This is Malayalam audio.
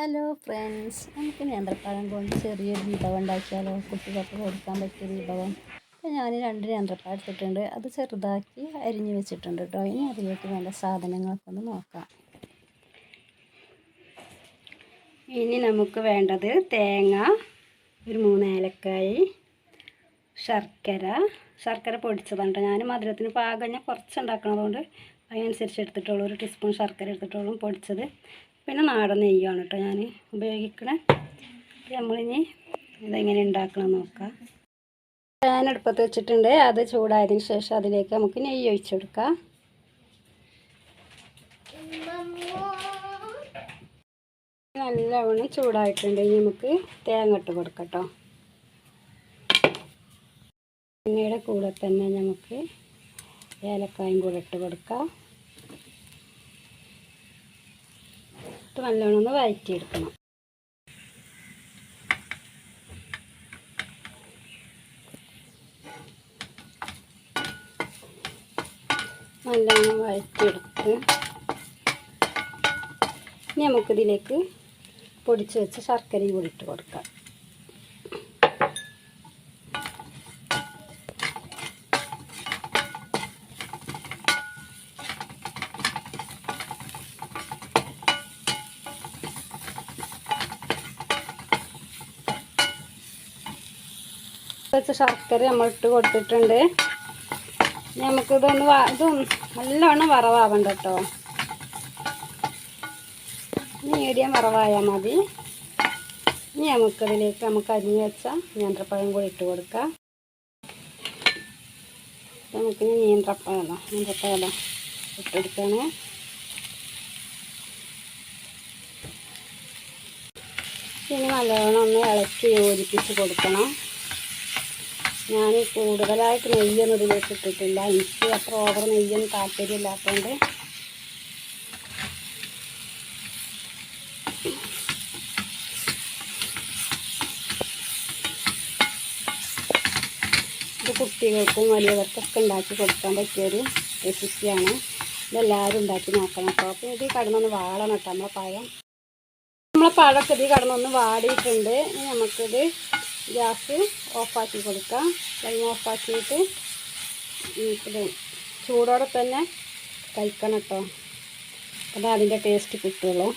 ഹലോ ഫ്രണ്ട്സ് നമുക്ക് നേന്ത്രപ്പഴം കൊണ്ട് ചെറിയൊരു വിഭവം ഉണ്ടാക്കിയാലോ? കുട്ടികൾക്ക് കൊടുക്കാൻ പറ്റിയ വിഭവം. അപ്പോൾ ഞാൻ രണ്ട് നേന്ത്രപ്പഴം എടുത്തിട്ടുണ്ട്. അത് ചെറുതാക്കി അരിഞ്ഞ് വെച്ചിട്ടുണ്ട് കേട്ടോ ഇനി അതിലേക്ക് വേണ്ട സാധനങ്ങളൊക്കെ ഒന്ന് നോക്കാം. ഇനി നമുക്ക് വേണ്ടത് തേങ്ങ ഒരു മൂന്ന് ഏലക്കായി ശർക്കര. ശർക്കര പൊടിച്ചതാണ് കേട്ടോ ഞാൻ മധുരത്തിന് പാകം ഞാൻ കുറച്ച് ഉണ്ടാക്കണതുകൊണ്ട് അതിനനുസരിച്ച് എടുത്തിട്ടുള്ളൂ. ഒരു ടീസ്പൂൺ ശർക്കര എടുത്തിട്ടുള്ളൂ പൊടിച്ചത്. പിന്നെ നാടൻ നെയ്യാണ് കേട്ടോ ഞാൻ ഉപയോഗിക്കണേ. നമ്മളിനി ഇതെങ്ങനെ ഉണ്ടാക്കണം നോക്കാം. പാൻ അടുപ്പത്ത് വെച്ചിട്ടുണ്ട്. അത് ചൂടായതിന് ശേഷം അതിലേക്ക് നമുക്ക് നെയ്യ് ഒഴിച്ചെടുക്കാം. നല്ലവണ്ണം ചൂടായിട്ടുണ്ട്. ഇനി നമുക്ക് തേങ്ങ ഇട്ട് കൊടുക്കട്ടോ പിന്നീട് കൂടെ തന്നെ നമുക്ക് ഏലക്കായും കൂടെ ഇട്ട് കൊടുക്കാം. ഇട്ട് നല്ലോണം ഒന്ന് വഴറ്റിയെടുക്കണം നല്ലോണം വഴറ്റിയെടുത്ത് ഇനി നമുക്കിതിലേക്ക് പൊടിച്ച് വെച്ച ശർക്കരയും കൂടി ഇട്ട് കൊടുക്കാം. വെച്ച ശർക്കര നമ്മൾ ഇട്ട് കൊടുത്തിട്ടുണ്ട് നമുക്കിതൊന്ന് ഇതും നല്ലവണ്ണം വറവാവണ്ട കേട്ടോ. മീഡിയം വറവായാൽ മതി. ഇനി നമുക്കതിലേക്ക് നമുക്ക് അരിഞ്ഞ് വെച്ച നേന്ത്രപ്പഴം കൂടി ഇട്ട് കൊടുക്കാം. നമുക്ക് നേന്ത്രപ്പഴം നേന്ത്രപ്പഴം ഇട്ടെടുക്കാണ് ഇനി നല്ലവണ്ണം ഒന്ന് ഇളക്കി യോജിപ്പിച്ച് കൊടുക്കണം. ഞാൻ കൂടുതലായിട്ട് നെയ്യൊന്നും ഇതിലേക്ക് ഇട്ടിട്ടില്ല. എനിക്ക് അത്ര ഓവർ നെയ്യൊന്നും താല്പര്യമില്ലാത്തതുകൊണ്ട് ഇത് കുട്ടികൾക്കും വലിയവർക്കൊക്കെ ഉണ്ടാക്കി കൊടുക്കാൻ പറ്റിയൊരു റെസിപ്പിയാണ്. ഇതെല്ലാവരും ഉണ്ടാക്കി നോക്കണം. കേട്ടോ അപ്പോൾ ഇത് കടന്നൊന്ന് വാളണം കേട്ടോ നമ്മളെ പഴം. നമ്മളെ പഴമൊക്കെ ഇത് കടന്നൊന്ന് വാടിയിട്ടുണ്ട്. നമുക്കിത് ഗ്യാസ് ഓഫാക്കി കൊടുക്കാം. ഫ്ലെയിം ഓഫാക്കിയിട്ട് ഇത് ചൂടോടെ തന്നെ കഴിക്കണം കേട്ടോ അതാണ് അതിന്റെ ടേസ്റ്റ് കിട്ടുള്ളൂ.